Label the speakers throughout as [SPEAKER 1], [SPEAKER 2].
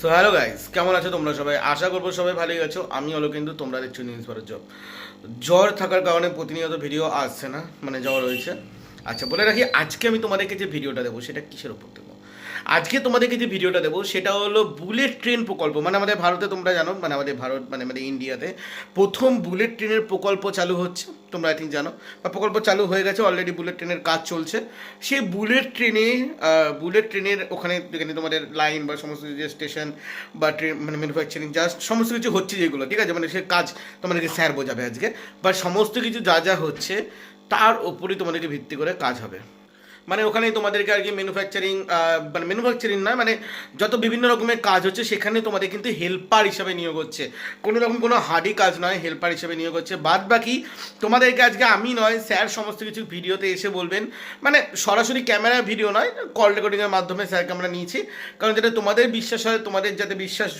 [SPEAKER 1] So hello guys কেমন আছো তোমরা সবাই? আশা করব সবাই ভালোই আছো। আমি হলো কিন্তু তোমরা দেখছ নিউজ ভারত জব জ্বর থাকার কারণে প্রতিনিয়ত ভিডিও আসছে না মানে জ্বর রয়েছে আচ্ছা বলে রাখি, আজকে আমি তোমাদেরকে যে ভিডিওটা দেবো, সেটা কিসের উপর দেবো? আজকে তোমাদেরকে যে ভিডিওটা দেবো, সেটা হলো বুলেট ট্রেন প্রকল্প। মানে আমাদের ভারতে তোমরা জানো মানে আমাদের ভারত মানে আমাদের ইন্ডিয়াতে প্রথম বুলেট ট্রেনের প্রকল্প চালু হচ্ছে। তোমরা আই থিঙ্ক জানো। বা প্রকল্প চালু হয়ে গেছে অলরেডি বুলেট ট্রেনের কাজ চলছে। সেই বুলেট ট্রেনে বুলেট ট্রেনের ওখানে যেখানে তোমাদের লাইন বা সমস্ত কিছু যে স্টেশন বা ট্রেন মানে ম্যানুফ্যাকচারিং যা সমস্ত কিছু হচ্ছে যেগুলো, ঠিক আছে? মানে সে কাজ তোমাদেরকে স্যার বোঝাবে আজকে। বা সমস্ত কিছু যা যা হচ্ছে, তার ওপরই তোমাদেরকে ভিত্তি করে কাজ হবে। মানে ওখানে তোমাদেরকে আর কি ম্যানুফ্যাকচারিং মানে ম্যানুফ্যাকচারিং নয় মানে যত বিভিন্ন রকমের কাজ হচ্ছে সেখানে তোমাদের কিন্তু হেল্পার হিসাবে নিয়োগ হচ্ছে। কোনো রকম কোনো হার্ডি কাজ নয় হেল্পার হিসাবে নিয়োগ হচ্ছে। বাদ বাকি, তোমাদেরকে আজকে আমি নয়, স্যার সমস্ত কিছু ভিডিওতে এসে বলবেন। মানে সরাসরি ক্যামেরা ভিডিও নয় কল রেকর্ডিংয়ের মাধ্যমে স্যারকে আমরা নিয়েছি। কারণ যাতে তোমাদের বিশ্বাস হয়, তোমাদের যাতে বিশ্বাস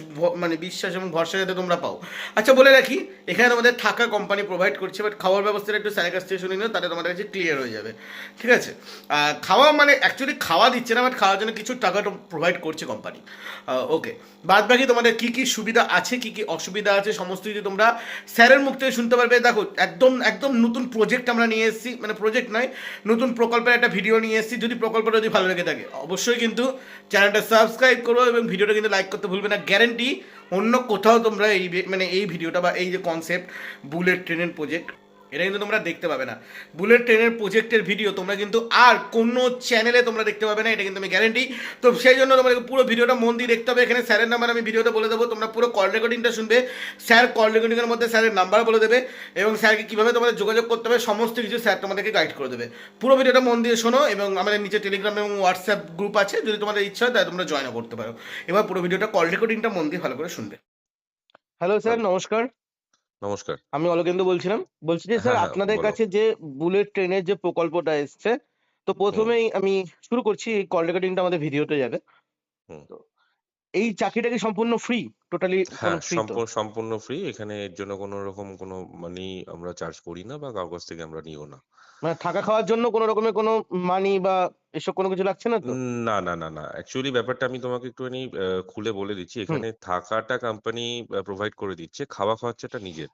[SPEAKER 1] মানে বিশ্বাস এবং ভরসা যাতে তোমরা পাও। আচ্ছা বলে রাখি, এখানে তোমাদের থাকা কোম্পানি প্রোভাইড করছে বাট খাওয়ার ব্যবস্থাটা একটু স্যারের কাছ থেকে শুনে নিও তাহলে তোমাদের কাছে ক্লিয়ার হয়ে যাবে। ঠিক আছে? আর খাওয়া মানে অ্যাকচুয়ালি খাওয়া দিচ্ছে না বাট খাওয়ার জন্য কিছু টাকা প্রোভাইড করছে কোম্পানি ওকে বাদ বাকি তোমাদের কী কী সুবিধা আছে, কী কী অসুবিধা আছে, সমস্ত কিছু তোমরা স্যারের মুখ থেকে শুনতে পারবে, দেখো, একদম একদম নতুন প্রজেক্ট আমরা নিয়ে এসেছি মানে প্রজেক্ট নয়, নতুন প্রকল্পের একটা ভিডিও নিয়ে এসেছি, যদি প্রকল্পটা যদি ভালো লেগে থাকে, অবশ্যই কিন্তু চ্যানেলটা সাবস্ক্রাইব করো এবং ভিডিওটা কিন্তু লাইক করতে ভুলবে না। গ্যারেন্টি অন্য কোথাও তোমরা এই মানে এই ভিডিওটা বা এই যে কনসেপ্ট বুলেট ট্রেনের প্রজেক্ট এটা কিন্তু তোমরা দেখতে পাবে না। বুলেট ট্রেনের প্রজেক্টের ভিডিও তোমরা কিন্তু আর কোনো চ্যানেলে তোমরা দেখতে পাবে না, এটা কিন্তু আমি গ্যারেন্টি তো সেই জন্য তোমাদেরকে পুরো ভিডিওটা মন দিয়ে দেখতে হবে। এখানে স্যারের নাম্বার আমি ভিডিওতে বলে দেবো। তোমরা পুরো কল রেকর্ডিংটা শুনবে। স্যার কল রেকর্ডিংয়ের মধ্যে স্যারের নাম্বার বলে দেবে এবং স্যারকে কীভাবে তোমাদের যোগাযোগ করতে হবে, সমস্ত কিছু স্যার তোমাদেরকে গাইড করে দেবে। পুরো ভিডিওটা মন দিয়ে শোনো এবং আমাদের নিচে টেলিগ্রাম এবং হোয়াটসঅ্যাপ গ্রুপ আছে। যদি তোমাদের ইচ্ছা হয়, তাহলে তোমরা জয়েন করতে পারো। এবার পুরো ভিডিওটা কল রেকর্ডিংটা মন দিয়ে ভালো করে শুনবে। হ্যালো স্যার নমস্কার।
[SPEAKER 2] নমস্কার
[SPEAKER 1] আমি অলোকেন্দু বলছিলাম বলছি যে স্যার
[SPEAKER 2] হ্যাঁ, হ্যাঁ,
[SPEAKER 1] আপনাদের
[SPEAKER 2] বলো।
[SPEAKER 1] কাছে যে বুলেট ট্রেনের যে প্রকল্পটা এসছে তো প্রথমেই আমি শুরু করছি এই কল রেকর্ডিংটা আমাদের ভিডিওতে যাবে
[SPEAKER 2] হুম।
[SPEAKER 1] তো এই চাকরিটা কি সম্পূর্ণ ফ্রি টোটালি
[SPEAKER 2] হ্যাঁ সম্পূর্ণ সম্পূর্ণ ফ্রি এখানে এর জন্য কোনো রকম কোনো মানি আমরা চার্জ করি না বা কাগজ থেকে আমরা নিও না।
[SPEAKER 1] মানে থাকা খাওয়ার জন্য কোনো রকমের কোনো মানি বা এসব কোনো কিছু লাগছে না তো?
[SPEAKER 2] না না না না। অ্যাকচুয়ালি ব্যাপারটা আমি তোমাকে একটুখানি খুলে বলে দিচ্ছি। এখানে থাকাটা কোম্পানি প্রোভাইড করে দিচ্ছে। খাওয়া খরচাটা নিজের।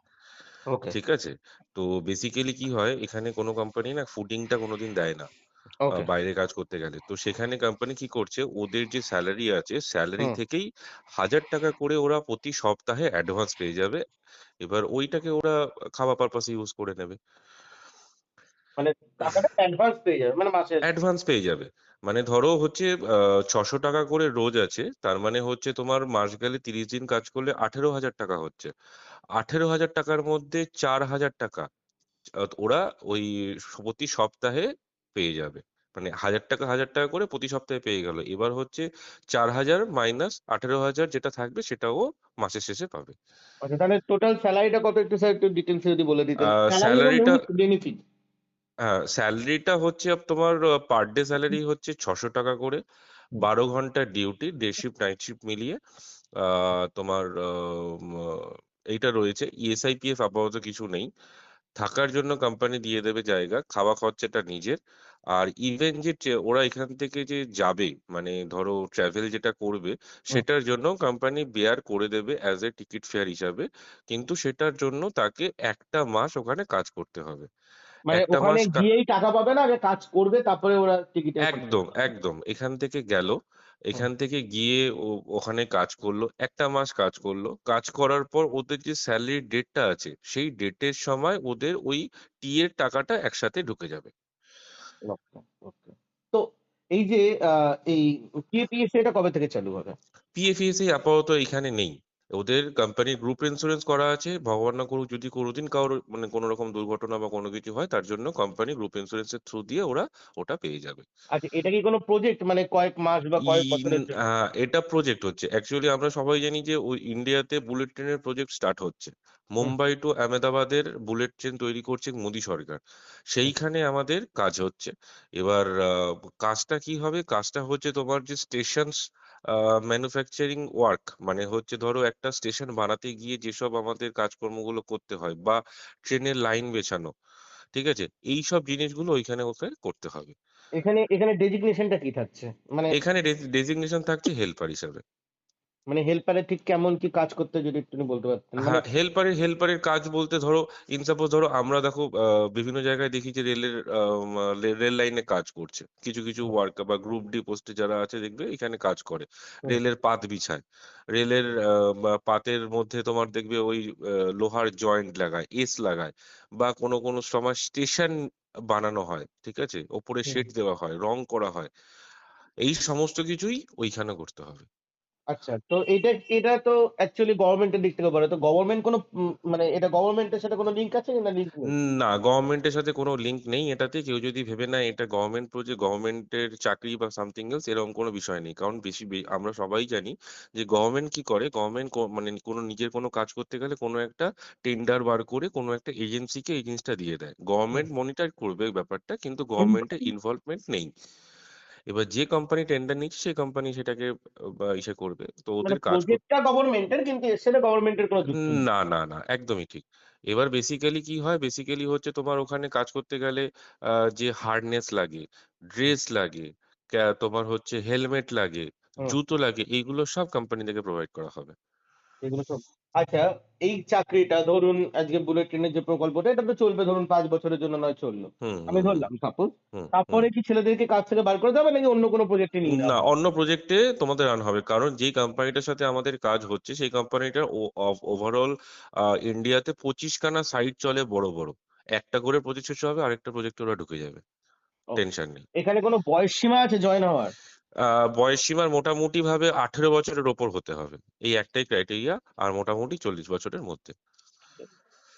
[SPEAKER 2] ঠিক আছে? তো বেসিক্যালি কি হয়? এখানে কোনো কোম্পানি না ফুডিংটা কোনোদিন দেয় না।
[SPEAKER 1] ওকে
[SPEAKER 2] বাইরে কাজ করতে গেলে। তো সেখানে কোম্পানি কি করছে? ওদের যে স্যালারি আছে স্যালারি
[SPEAKER 1] হুম।
[SPEAKER 2] থেকেই হাজার টাকা করে ওরা প্রতি সপ্তাহে অ্যাডভান্স পেয়ে যাবে। এবার ওইটাকে ওরা খাওয়া পারপাসে ইউজ করে নেবে।
[SPEAKER 1] মানে টাকাটা অ্যাডভান্স পেয়ে যাবে মানে
[SPEAKER 2] অ্যাডভান্স পেয়ে যাবে। মানে ধরো হচ্ছে ছশো টাকা করে রোজ আছে তার মানে হচ্ছে তোমার মাস গেলে তিরিশ দিন কাজ করলে আঠেরো হাজার টাকা হচ্ছে। আঠেরো হাজার টাকার মধ্যে চার হাজার টাকা ওরা ওই প্রতি সপ্তাহে পেয়ে যাবে। মানে হাজার টাকা হাজার টাকা করে প্রতি সপ্তাহে পেয়ে গেল। এবার হচ্ছে চার হাজার মাইনাস আঠেরো হাজার যেটা থাকবে সেটাও মাসের শেষে পাবে।
[SPEAKER 1] আচ্ছা তাহলে টোটাল স্যালারিটা কত একটু স্যার একটু ডিটেলসে যদি বলে দিতেন?
[SPEAKER 2] স্যালারিটা
[SPEAKER 1] বেনিফিট
[SPEAKER 2] হ্যাঁ স্যালারিটা হচ্ছে তোমার পার ডে স্যালারি হচ্ছে ছশো টাকা করে। বারো ঘণ্টা duty day shift night shift মিলিয়ে আহ, তোমার আহ, এইটা রয়েছে। ইএসআই পিএফ আপাতত কিছু নেই। থাকার জন্য কোম্পানি দিয়ে দেবে জায়গা খাওয়া খরচাটা নিজের। আর ইভেন যে ওরা এখান থেকে যে যাবে মানে ধরো ট্রাভেল যেটা করবে সেটার জন্য কোম্পানি বেয়ার করে দেবে অ্যাজ এ টিকিট ফেয়ার হিসাবে। কিন্তু সেটার জন্য তাকে একটা মাস ওখানে কাজ করতে হবে।
[SPEAKER 1] মানে
[SPEAKER 2] একটা
[SPEAKER 1] ওখানে
[SPEAKER 2] মাস কা-
[SPEAKER 1] গিয়েই টাকা পাবে না আগে কাজ করবে তারপরে ওরা টিকিট
[SPEAKER 2] একদম একদম। এখান থেকে গেল। এখান থেকে গিয়ে ও ওখানে কাজ করল একটা মাস কাজ করল। কাজ করার পর ওদের যে স্যালারি ডেটটা আছে সেই ডেটের সময় ওদের ওই টি এর টাকাটা একসাথে ঢুকে যাবে।
[SPEAKER 1] তো এই যে এই এটা কবে থেকে চালু হবে?
[SPEAKER 2] পিএফইএসআই আপাতত এখানে নেই। ওদের কোম্পানির গ্রুপ ইন্স্যুরেন্স করা আছে। ভগবান না করুক যদি কোনোদিন কারোর মানে কোনো রকম দুর্ঘটনা বা কোনো কিছু হয় তার জন্য কোম্পানি গ্রুপ ইন্স্যুরেন্সের থ্রু দিয়ে ওরা ওটা পেয়ে যাবে।
[SPEAKER 1] আচ্ছা এটা কি কোনো প্রজেক্ট মানে কয়েক মাস বা কয়েক বছরের
[SPEAKER 2] এটা প্রজেক্ট হচ্ছে। অ্যাকচুয়ালি আমরা সবাই জানি যে ওই ইন্ডিয়াতে বুলেট ট্রেনের প্রজেক্ট স্টার্ট হচ্ছে। মুম্বাই টু আহমেদাবাদের বুলেট ট্রেন তৈরি করছে মোদি সরকার। সেইখানে আমাদের কাজ হচ্ছে। এবার আহ, কাজটা কি হবে? কাজটা হচ্ছে তোমার যে স্টেশনস ম্যানুফ্যাকচারিং ওয়ার্ক মানে হচ্ছে ধরো একটা স্টেশন বানাতে গিয়ে যেসব আমাদের কাজকর্মগুলো করতে হয় বা ট্রেনের লাইন বেছানো ঠিক আছে? এই সব জিনিসগুলো ওইখানে ওকে করতে হবে।
[SPEAKER 1] এখানে এখানে ডেজিগনেশনটা কি থাকছে? মানে
[SPEAKER 2] এখানে ডেজিগনেশন থাকছে হেল্পার হিসাবে।
[SPEAKER 1] মানে হেল্পারের ঠিক কেমন কি কাজ করতে যদি একটু বলতে পারতেন? মানে
[SPEAKER 2] হ্যাঁ হেল্পারের হেল্পারের কাজ বলতে ধরো ইন সাপোজ ধরো আমরা দেখো আহ, বিভিন্ন জায়গায় দেখি যে রেলের রেল লাইনে কাজ করছে। কিছু কিছু ওয়ার্কার বা গ্রুপ ডি পোস্টে যারা আছে দেখবে এখানে কাজ করে। রেলের পাত বিছায়। রেলের পাতের মধ্যে তোমার দেখবে ওই লোহার জয়েন্ট লাগায় এস লাগায় বা কোনো কোনো সময় স্টেশন বানানো হয় ঠিক আছে? ওপরে। শেড দেওয়া হয় রং করা হয়। এই সমস্ত কিছুই ওইখানে করতে হবে।
[SPEAKER 1] আচ্ছা তো এটা এটা তো অ্যাকচুয়ালি গভর্নমেন্টের দিক থেকে বলে তো গভর্নমেন্ট কোনো উম, মানে এটা গভর্নমেন্টের সাথে কোনো লিঙ্ক আছে না লিঙ্ক নেই?
[SPEAKER 2] না গভর্নমেন্টের সাথে কোনো লিঙ্ক নেই এটাতে কেউ যদি ভেবে নেয় এটা গভর্নমেন্ট প্রজেক্ট গভর্নমেন্টের চাকরি বা সামথিং এলস এরকম কোনো বিষয় নেই। কারণ বেশি বে- আমরা সবাই জানি যে গভর্নমেন্ট কি করে গভর্নমেন্ট মানে কোনো নিজের কোনো কাজ করতে গেলে কোনো একটা টেন্ডার বার করে কোনো একটা এজেন্সিকে এই জিনিসটা দিয়ে দেয়। গভর্নমেন্ট মনিটর করবে ব্যাপারটা কিন্তু গভর্নমেন্টের ইনভলভমেন্ট নেই। এবার যে কোম্পানি টেন্ডার নিচ্ছে সেই কোম্পানি সেটাকে ইসে করবে। তো
[SPEAKER 1] মানে
[SPEAKER 2] ওদের কাজ
[SPEAKER 1] প্রজেক্টটা গভর্নমেন্টের কিন্তু এর সাথে গভর্নমেন্টের কোনো যুক্ত
[SPEAKER 2] না না না একদমই ঠিক। এবার বেসিক্যালি কি হয়? বেসিক্যালি হচ্ছে তোমার ওখানে কাজ করতে গেলে আহ, যে হার্ডনেস লাগে ড্রেস লাগে তোমার হচ্ছে হেলমেট লাগে জুতো লাগে এইগুলো সব কোম্পানি থেকে প্রোভাইড করা হবে।
[SPEAKER 1] এগুলো সব আচ্ছা এই চাকরিটা ধরুন আজকে বুলেট ট্রেনের যে প্রকল্পটা এটা তো চলবে ধরুন পাঁচ বছরের জন্য নয় চলল। আমি ধরলাম সাপোজ তারপরে কি ছেলেদেরকে কাজ থেকে বার করে দেবে নাকি অন্য কোনো প্রজেক্টে নিয়ে
[SPEAKER 2] না অন্য প্রজেক্টে তোমাদের রান হবে কারণ যেই কোম্পানিটার সাথে আমাদের কাজ হচ্ছে সেই কোম্পানিটার ওভারঅল ইন্ডিয়াতে পঁচিশ খানা সাইট চলে বড় বড়। একটা করে প্রজেক্ট শেষ হবে আরেকটা প্রজেক্টে ওরা ঢুকে যাবে। টেনশন নেই।
[SPEAKER 1] এখানে কোনো বয়স সীমা আছে জয়েন হওয়ার?
[SPEAKER 2] বয়স সীমার মোটামুটি ভাবে আঠেরো বছরের ওপর হতে হবে। এই একটাই ক্রাইটেরিয়া আর মোটামুটি চল্লিশ বছরের মধ্যে।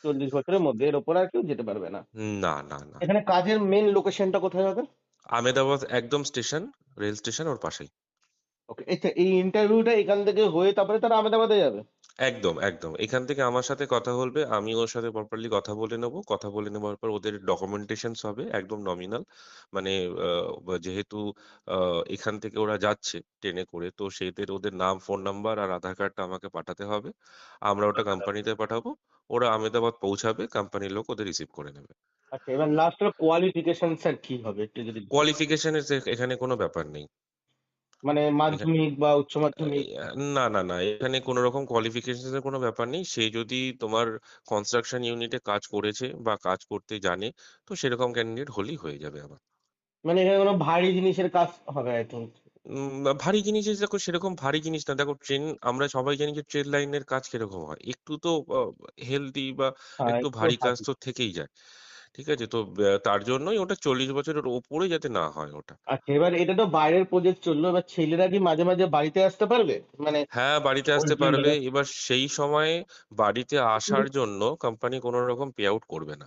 [SPEAKER 1] চল্লিশ বছরের মধ্যে এর ওপর আর কেউ যেতে পারবে না।
[SPEAKER 2] না না না।
[SPEAKER 1] এখানে কাজের মেন লোকেশনটা কোথায় হবে?
[SPEAKER 2] আমেদাবাদ একদম স্টেশন রেল স্টেশন ওর পাশেই।
[SPEAKER 1] ওকে এই ইন্টারভিউটা এখান থেকে হয়ে তারপরে তারা আমেদাবাদে যাবে?
[SPEAKER 2] একদম একদম। এখান থেকে আমার সাথে কথা বলবে আমি ওর সাথে প্রপারলি কথা বলে নেব। কথা বলে নেওয়ার পর ওদের ডকুমেন্টেশনস হবে একদম নমিনাল মানে আহ, যেহেতু আহ, এখান থেকে ওরা যাচ্ছে ট্রেনে করে তো সেদের ওদের নাম ফোন নাম্বার আর আধার কার্ডটা আমাকে পাঠাতে হবে। আমরা ওটা কোম্পানিতে পাঠাবো ওরা আহমেদাবাদ পৌঁছাবে কোম্পানির লোক ওদের রিসিভ করে নেবে।
[SPEAKER 1] আচ্ছা এবার লাস্ট কোয়ালিফিকেশন স্যার কি হবে? একটু যদি
[SPEAKER 2] কোয়ালিফিকেশনের এখানে কোনো ব্যাপার নেই।
[SPEAKER 1] মানে মাধ্যমিক বা উচ্চ মাধ্যমিক?
[SPEAKER 2] না না না এখানে কোনো রকম কোয়ালিফিকেশনের কোনো ব্যাপার নেই। সে যদি তোমার কনস্ট্রাকশন ইউনিটে কাজ করেছে বা কাজ করতে জানে তো সেরকম ক্যান্ডিডেট হলেই হয়ে যাবে আমার
[SPEAKER 1] মানে এখানে কোনো ভারী জিনিসের কাজ হবে আই থিঙ্ক
[SPEAKER 2] ভারী জিনিস দেখো সেরকম ভারী জিনিস না। দেখো ট্রেন আমরা সবাই জানি যে ট্রেন লাইনের কাজ কীরকম হয়। একটু তো হেলদি বা
[SPEAKER 1] হ্যাঁ
[SPEAKER 2] একটু ভারী কাজ তো থেকেই যায়। ঠিক আছে? তো তার জন্যই ওটা চল্লিশ বছরের ওপরে যাতে না হয় ওটা।
[SPEAKER 1] আচ্ছা এবার এটা তো বাইরের প্রজেক্ট চলল এবার ছেলেরা কি মাঝে মাঝে বাড়িতে আসতে পারবে? মানে
[SPEAKER 2] হ্যাঁ বাড়িতে আসতে পারবে। এবার সেই সময়ে বাড়িতে আসার জন্য কোম্পানি কোনো রকম পে আউট করবে না।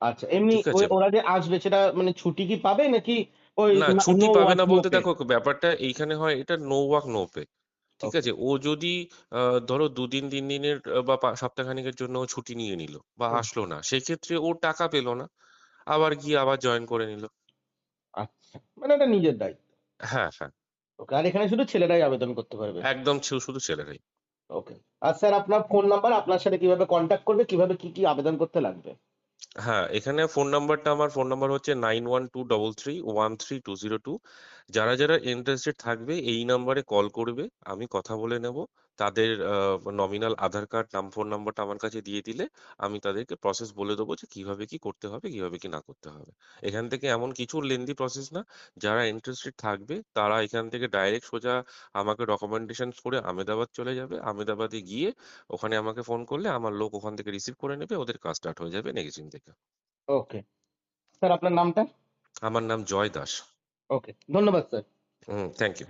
[SPEAKER 1] আচ্ছা এমনি ওরা যে আসবে সেটা মানে ছুটি কি পাবে নাকি ওই
[SPEAKER 2] না ছুটি পাবে না বলতে দেখো ব্যাপারটা এইখানে হয় এটা নো ওয়ার্ক নো পে ঠিক আছে? ও যদি আহ, ধরো দুদিন তিন দিনের বা সপ্তাহখানেকের জন্য ছুটি নিয়ে নিল বা আসলো না সেক্ষেত্রে ও টাকা পেল না আবার গিয়ে আবার জয়েন করে নিল।
[SPEAKER 1] আচ্ছা মানে এটা নিজের দায়িত্ব।
[SPEAKER 2] হ্যাঁ হ্যাঁ।
[SPEAKER 1] ওকে আর এখানে শুধু ছেলেরাই আবেদন করতে পারবে?
[SPEAKER 2] একদম শুধু ছেলেরাই।
[SPEAKER 1] ওকে আর স্যার আপনার ফোন নাম্বার আপনার সাথে কীভাবে কন্ট্যাক্ট করবে? কীভাবে কি কি আবেদন করতে লাগবে?
[SPEAKER 2] হ্যাঁ এখানে ফোন নাম্বারটা আমার ফোন নাম্বার হচ্ছে nine one two double three one three two zero two যারা যারা ইন্টারেস্টেড থাকবে, এই নাম্বারে কল করবে, আমি কথা বলে নেব। তাদের নমিনাল আধার কার্ড নাম ফোন নাম্বারটা আমার কাছে দিয়ে দিলে আমি তাদেরকে প্রসেস বলে দেবো যে কীভাবে কি করতে হবে কীভাবে কি না করতে হবে। এখান থেকে এমন কিছু লেন্দি প্রসেস না যারা ইন্টারেস্টেড থাকবে তারা এখান থেকে ডাইরেক্ট সোজা আমাকে ডকুমেন্টেশন করে আমেদাবাদ চলে যাবে। আমেদাবাদে গিয়ে ওখানে আমাকে ফোন করলে আমার লোক ওখান থেকে রিসিভ করে নেবে ওদের কাজ স্টার্ট হয়ে যাবে নেক্সট দিন থেকে।
[SPEAKER 1] ওকে স্যার আপনার নামটা?
[SPEAKER 2] আমার নাম জয় দাস।
[SPEAKER 1] ওকে ধন্যবাদ স্যার
[SPEAKER 2] হুম থ্যাংক ইউ